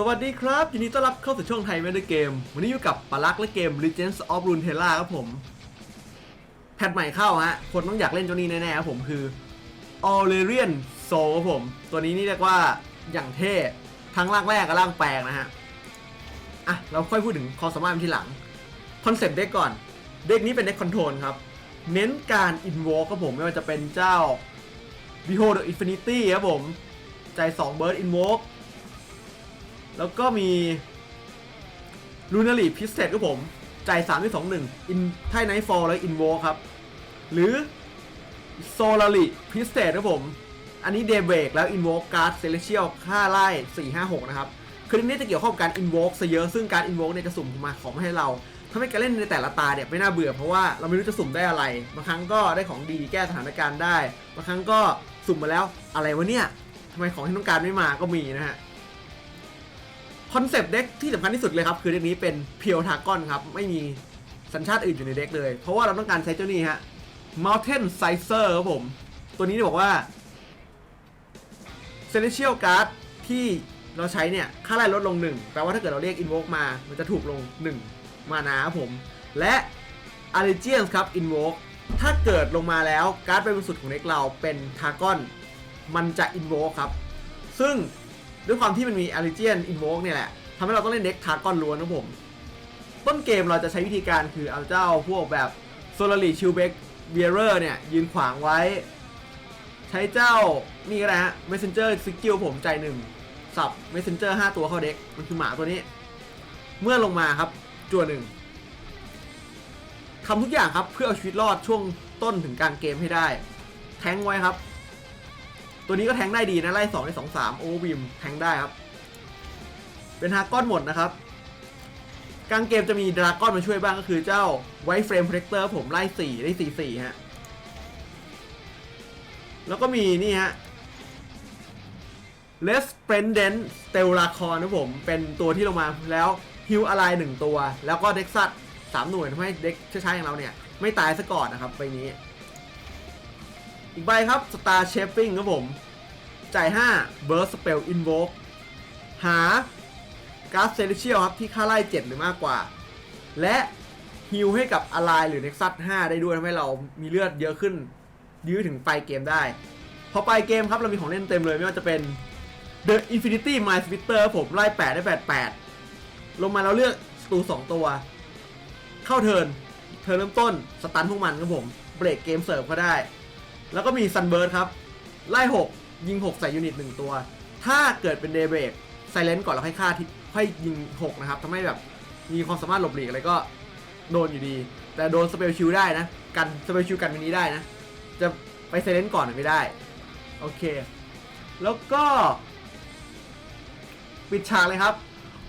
สวัสดีครับ ยินดีต้อนรับเข้าสู่ช่องไทยแมนเกม วันนี้อยู่กับปาลักและเกม Legends of Runeterra ครับผม แพทใหม่เข้าฮะ คนต้องอยากเล่นเจ้านี้แน่ๆครับผมคือ Aurelian Soul ครับผม ตัวนี้นี่เรียกว่าอย่างเท่ ทั้งร่างแรกกับร่างแปลงนะฮะ อะ เราค่อยพูดถึงความสามารถทีหลัง คอนเซปต์เด็กก่อน เด็กนี้เป็นเด็กคอนโทรลครับ เน้นการ invoke ครับผมไม่ว่าจะเป็นเจ้า Behold the Infinity ครับผม ใจ2 Bird Invoke แล้วก็มี Lunary p i s t e ครับผม จ่าย3ที่2 1 in ไท Nightfall แล้ว Invoke ครับ หรือ Solary p i s t e ครับผม อันนี้ Daybreak แล้ว Invoke Card Celestial ค่าไล่ 4 5 6 นะครับ คือนี้จะเกี่ยวข้องกับการ Invoke ซะเยอะ ซึ่งการ Invoke เนี่ยจะสุ่มมาของมาให้เราทำให้การเล่นในแต่ละตาเนี่ยไม่น่าเบื่อเพราะว่าเราไม่รู้จะสุ่มได้อะไร บางครั้งก็ได้ของดีแก้สถานการณ์ได้ บางครั้งก็สุ่มมาแล้วอะไรวะเนี่ยทำไมของที่ต้องการไม่มาก็มีนะฮะ คอนเซปต์เด็กที่สำคัญที่สุดเลยครับคือเด็กนี้เป็นเพียวทากอนครับไม่มีสัญชาติอื่นอยู่ในเด็กเลย เพราะว่าเราต้องการใช้เจ้านี้ฮะ Mountain Sizer ครับผม ตัวนี้เนี่ยบอกว่า Celestial Card ที่เราใช้เนี่ย ค่าไล่ลดลง 1 แปลว่าถ้าเกิดเราเรียก Invoke มา มันจะถูกลง 1 มานะครับผม และ Allegiance ครับ Invoke ถ้าเกิดลงมาแล้วการ์ดเป็นบนสุดของเด็กเราเป็นทากอนมันจะ Invoke ครับ ซึ่ง ด้วยความที่มันมี a l l e g i a n Invoke เนี่ยแหละทำให้เราต้องเล่นเด็กทาร์กอนล้วนนะผม ต้นเกมเราจะใช้วิธีการคือเอาเจ้าพวกแบบ s o l a r i Shield b r e a k Bearer เนี่ย ยืนขวางไว้ ใช้เจ้านี่ก็ได้ฮะ Messenger Skill ผมใจหนึ่งสับ Messenger 5ตัวเข้าเด็กมันคือหมาตัวนี้ เมื่อลงมาครับจัวหนึ่งทำทุกอย่างครับเพื่อเอาชีวิตรอดช่วงต้นถึงกลางเกมให้ได้ แทงไว้ครับ ตัวนี้ก็แทงได้ดีนะ ไล่2ใน2 3 โอวิมแทงได้ครับ เป็นฮาร์ก้อนหมดนะครับ กลางเกมจะมีดราก้อนมาช่วยบ้างก็คือเจ้าไวท์เฟรมโปรเทคเตอร์ผมไล่ 4 ได้ 4 4 ฮะ แล้วก็มีนี่ฮะเลสเ e รนเดนสเตลลาคอนนะผม เป็นตัวที่ลงมาแล้วฮิวอะไรหนึ่งตัว แล้วก็เด็กซัดสามหน่วยทำให้เด็กช้าๆอย่างเราเนี่ย ไม่ตายซะก่อนนะครับใบนี้ อีกใบครับ Star Shaping ครับผม จ่าย 5 Burst Spell Invoke หาการ์ดเซเลเชียลครับ ที่ค่าไล่ 7 หรือมากกว่า และฮิลให้กับอ l ไลหรือ Nexus 5ได้ด้วยทำให้เรามีเลือดเยอะขึ้น ยื้อถึงปลายเกมได้ พอปลายเกมครับเรามีของเล่นเต็มเลยไม่ว่าจะเป็น The Infinity Mind Splitter ผมไล่ 8 ได้ 8 8 ลงมาเราเลือกสตู2 ตัว เข้าเทิร์นเทิร์นเริ่มต้นสตันพวกมันครับผม เบรกเกมเสิร์ฟก็ได้ แล้วก็มีซันเบิร์ดครับ ไล่ 6 ยิง 6 ใส่ยูนิต 1 ตัว ถ้าเกิดเป็นเดเบรกไซเลนต์ก่อนแล้วค่อยฆ่าที่ค่อยยิง 6 นะครับทำให้แบบมีความสามารถหลบหลีกอะไรก็โดนอยู่ดี แต่โดนสเปลชิลได้นะ กันสเปลชิลกันมินี้ได้นะ จะไปไซเลนต์ก่อนไม่ได้ โอเค แล้วก็ ปิดฉากเลยครับ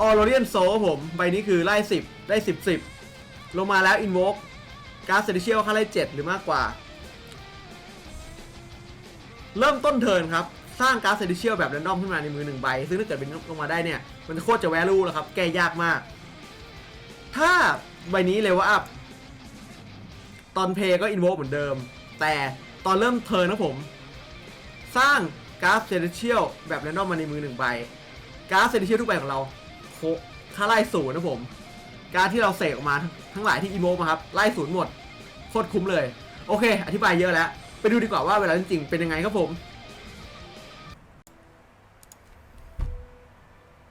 ออโรเรียนโซผมใบนี้คือไล่ 10 ได้ 10 10 ลงมาแล้วอินโวกการ์ดเซดิเชียลค่าไล่ 7 หรือมากกว่า เริ่มต้นเทิร์นครับ สร้างการ์ดเซดิเชียลแบบแรนดอมขึ้นมาในมือหนึ่งใบ ซึ่งถ้าเกิดเป็นลงมาได้เนี่ย มันจะโคตรจะแวลูแล้วครับ แก้ยากมาก ถ้าใบนี้เลยว่าอัพตอนเพย์ก็อินโวเหมือนเดิม แต่ตอนเริ่มเทิร์นนะผม สร้างการ์ดเซดิเชียลแบบแรนดอมมาในมือหนึ่งใบ การ์ดเซดิเชียลทุกใบของเราโคค่าไล่ศูนย์นะผม การที่เราเสกออกมาทั้งทั้งหลายที่อีโมมาครับ ไล่ศูนย์หมดโคตรคุ้มเลย โอเค อธิบายเยอะแล้ว ไปดูดีกว่าว่าเวลาจริงๆเป็นยังไงครับผม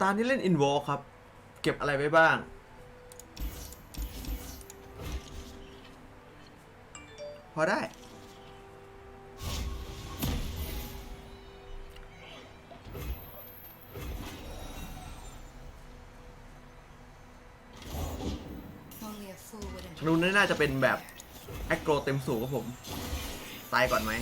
ตอนนี้เล่นอินโวครับ เก็บอะไรไว้บ้าง พอได้ Only a fool would ธนูนี่น่าจะเป็นแบบแอคโกรเต็มสูงครับผม ตายก่อนไหม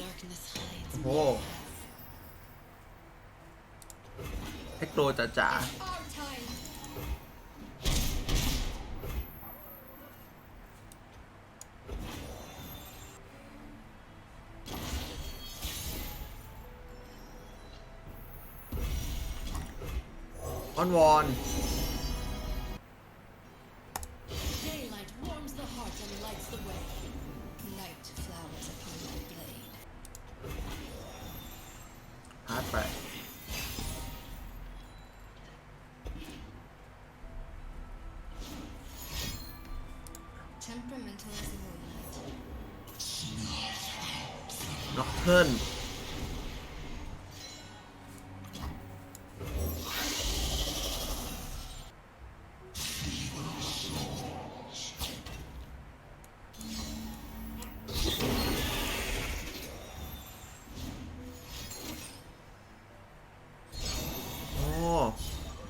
Darkness hides. โอ้โหแอคโกรจ๋า อ้อนวอน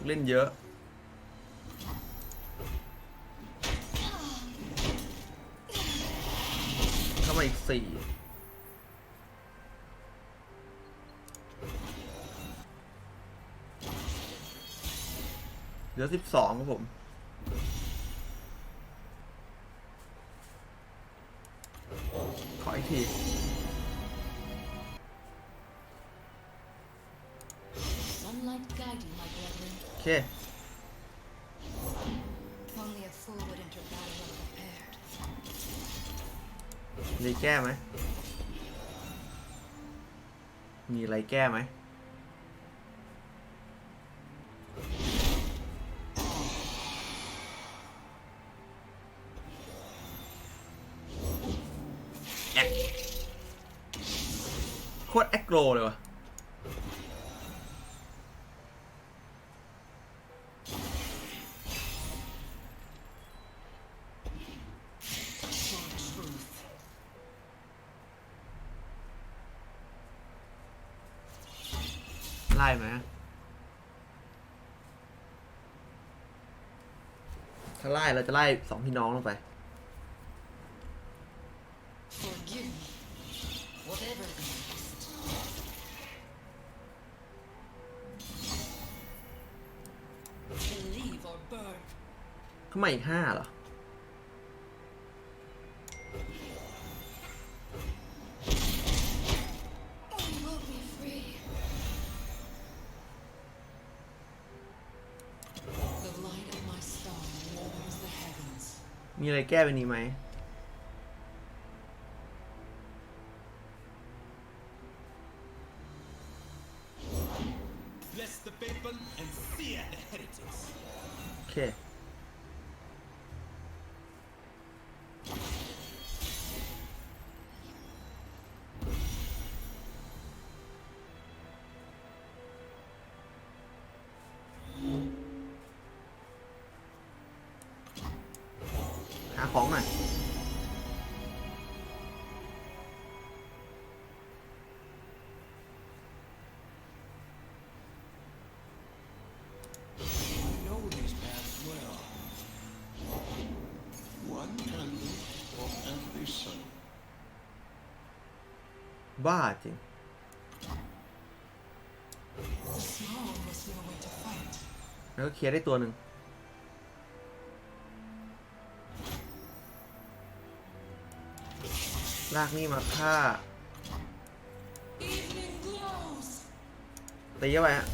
เล่นเยอะ เข้ามาอีกสี่เหลือสิบสองครับผม มีแก้ไหม มีอะไรแก้ไหม ถ้าไล่เราจะไล่สองพี่น้องลงไป Forgive me. Whatever the cost. Believe or burn. ทำไมอีกห้าเหรอ มีอะไรแก้ไปนี้ไหม Bless the faithful and sear the heretics. โอเค ของหน่อบ้าจริงแล้วก็เคลียร์ได้ตัวหนึ่ง ลากนี่มาฆ่าตีเข้าไปฮะ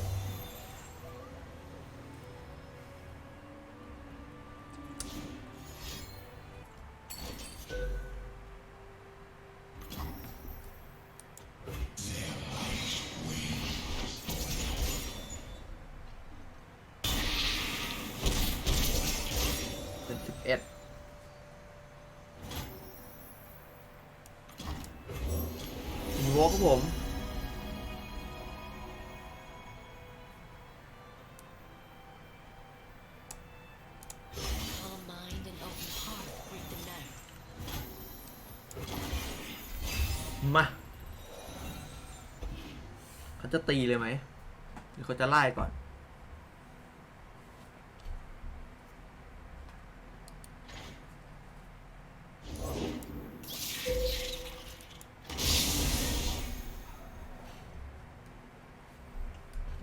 จะตีเลยไหมหรือเขาจะไล่ก่อน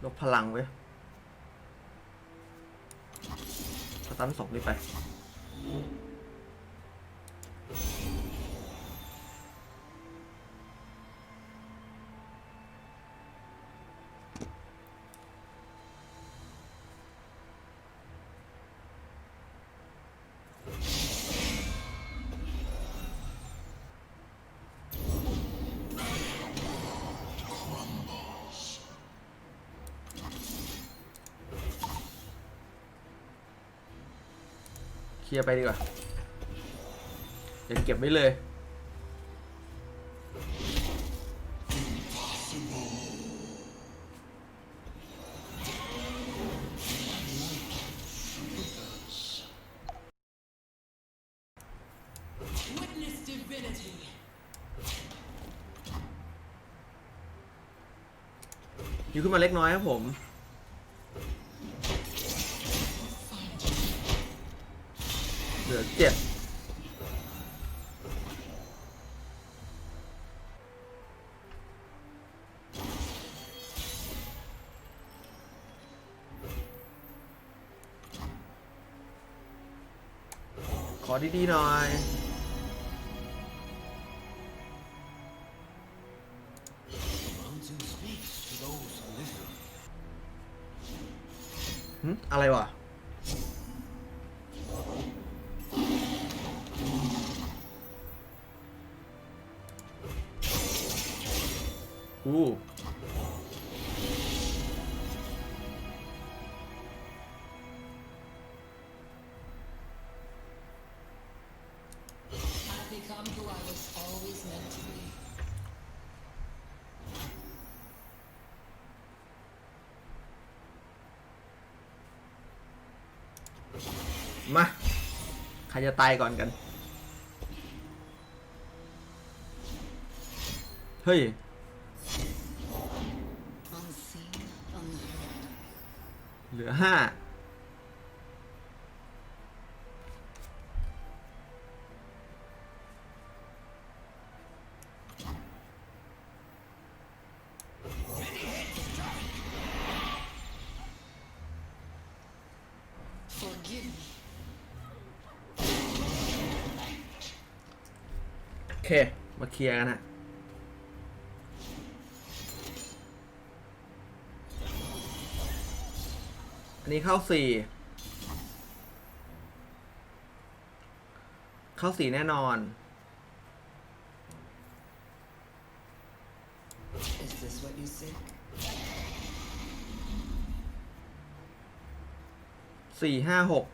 ลบพลังไว้สตันสองนี่ไป ลียร์ไปดีกว่าจะเก็บไว้เลย อยู่ขึ้นมาเล็กน้อยครับผม ลือเจ็ดขอดี ๆ หน่อย Mountain speaks to those who listen. หึอะไรวะ be. มา ใครจะตายก่อนกัน เฮ้ย Unseen, unheard. เห ลือห้าโอเค มาเคลียร์กันฮะ นนี้เข้าสี่ เข้าสี่แน่นอน Is this what you seek? สี่ห้าหก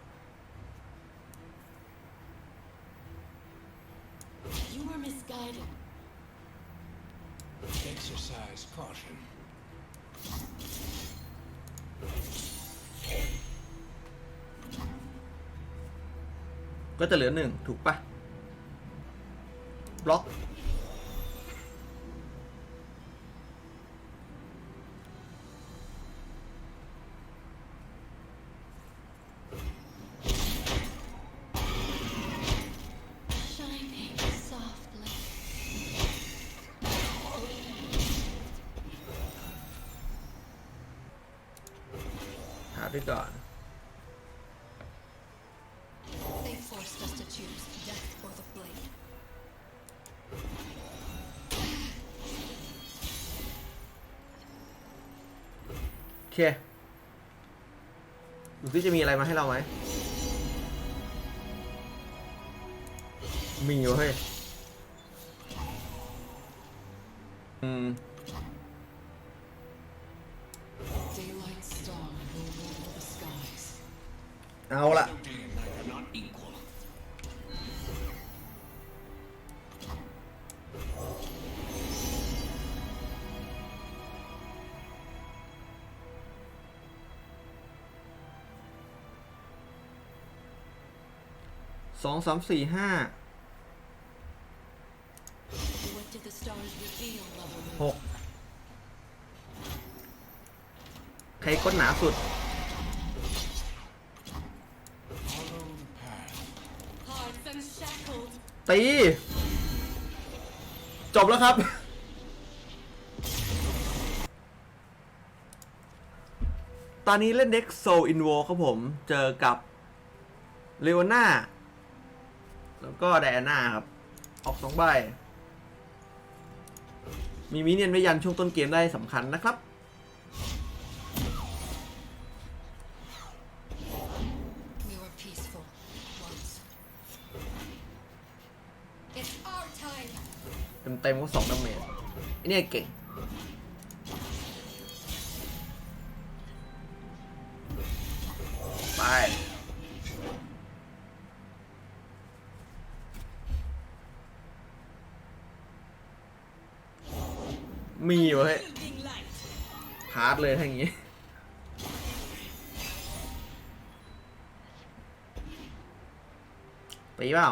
จะเหลือหนึ่งถูกปะบล็อก Shining softly. หาด้วยก่อน เคดูที่จะมีอะไรมาให้เราไหม มีอยู่เฮ้ยอืม สองสามสี่ห้าหกใครก้นหนาสุด ตี จบแล้วครับ ตอนนี้เล่นเด็กโซอินโวครับผม เจอกับเลโอน่า แล้วก็ไดอาน่าครับ ออกสองใบ มีมิเนียนไว้ยันช่วงต้นเกมได้สำคัญนะครับ We were peaceful once. It's our time. เต็มๆก็สองดาเมจไอเนี่ยเก่ง ไป มีอยู่เฮ้ย Building light. พาร์ทเลยถ้าอย่างงี้ ตีเปล่า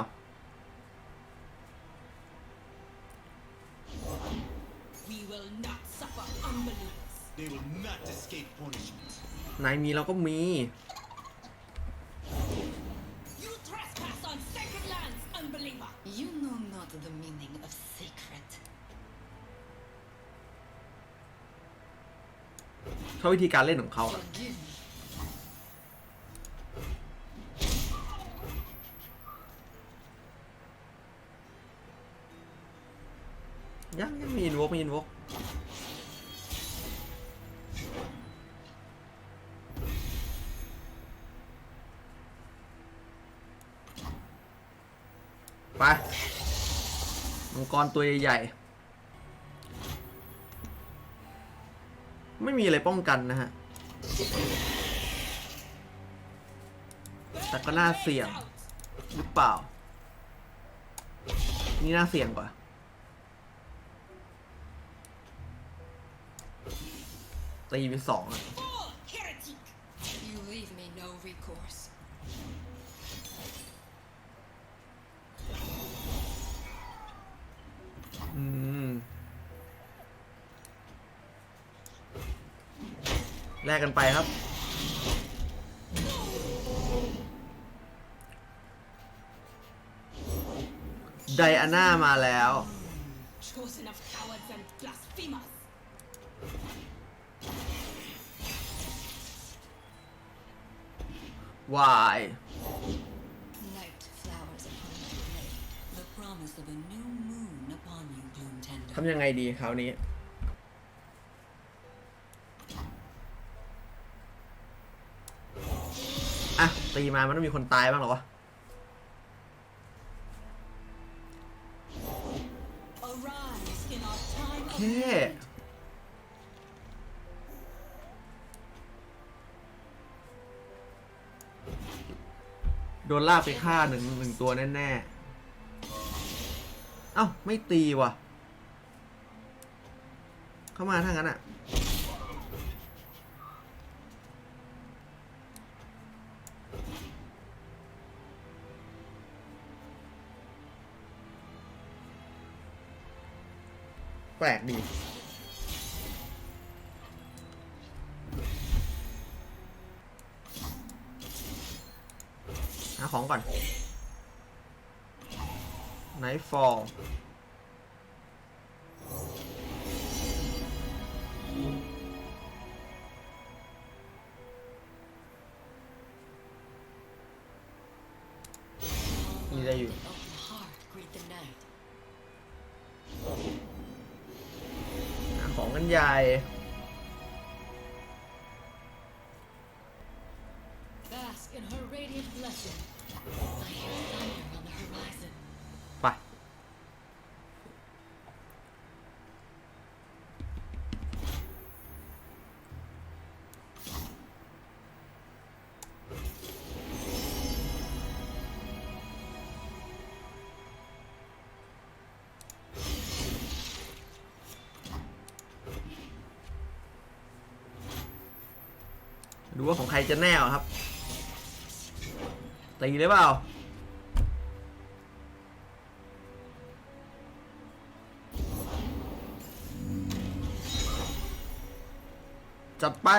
We will not suffer unbelievers. They will not escape punishment. นายมีเราก็มี เขาวิธีการเล่นของเขาอะยังยังมีอินวกมีอินวกไปมังกรตัวใหญ่ๆ ไม่มีอะไรป้องกันนะฮะ แต่ก็น่าเสี่ยง หรือเปล่า นี่น่าเสี่ยงกว่า ตีไปสองอะอืม แลกกันไปครับ ไดอาน่ามาแล้ว Chosen of cowards and blasphemers. วาย Night flowers upon my blade. The promise of a new moon upon you, Gloom Tender. ทำยังไงดีคราวนี้ ตีมา มันต้องมีคนตายบ้างหรอวะ Arise in our time of แค่ need. โดนลากไปฆ่าหนึ่งหนึ่งตัวแน่ๆ เอ้า ไม่ตีว่ะ เข้ามาถ้างั้นอะ ลกดีหาของก่อน Nightfall มีอะไรอยู่ ใหญ่ ว่าของใครจะแน่วครับตีหรือเปล่าจัดไป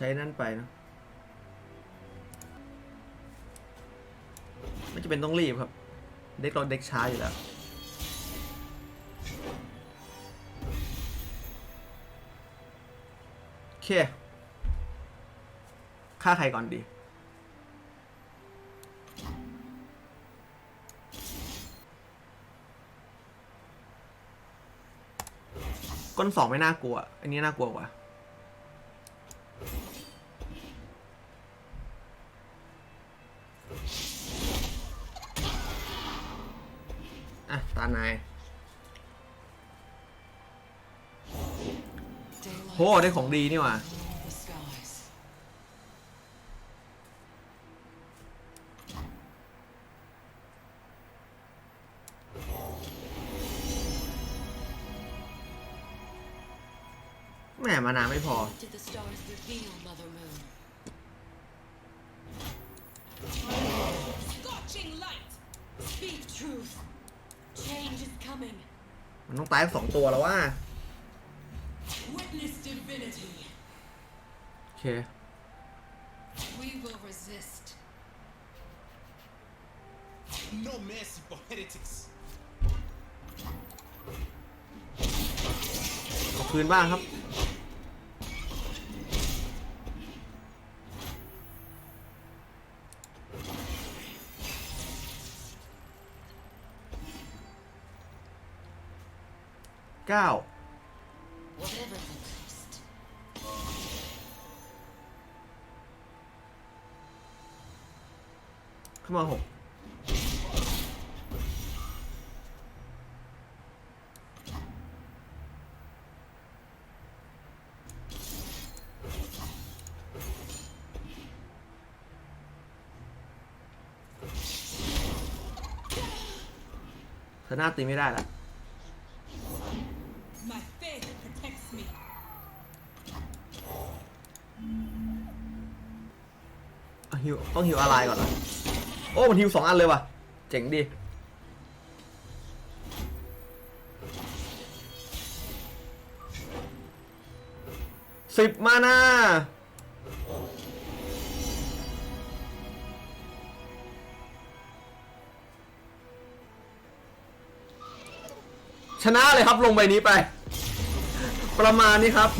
ใช้นั่นไปเนอะไม่จะเป็นต้องรีบครับ เด็กเราเด็กช้าอยู่แล้วโอเคฆ่าใครก่อนดีก้นสองไม่น่ากลัว อันนี้น่ากลัวกว่า โหได้ของดีนี่หว่า over the skies. แหม่มานาไม่พอ What did the stars reveal, Mother Moon? Scorching light! Speak truth! Change is coming! มันต้องตายสองตัวแล้วว่า เค We will resist. No mercy for heretics. ขอคืนบ้างครับ เธอหน้าตีไม่ได้ละ My faith protects me. อะฮิวต้องฮิวอะไรก่อนนะโอ้ มันฮิวสองอันเลยว่ะ เจ๋งดีสิบมานา ชนะเลยครับลงใบนี้ไป ประมาณนี้ครับ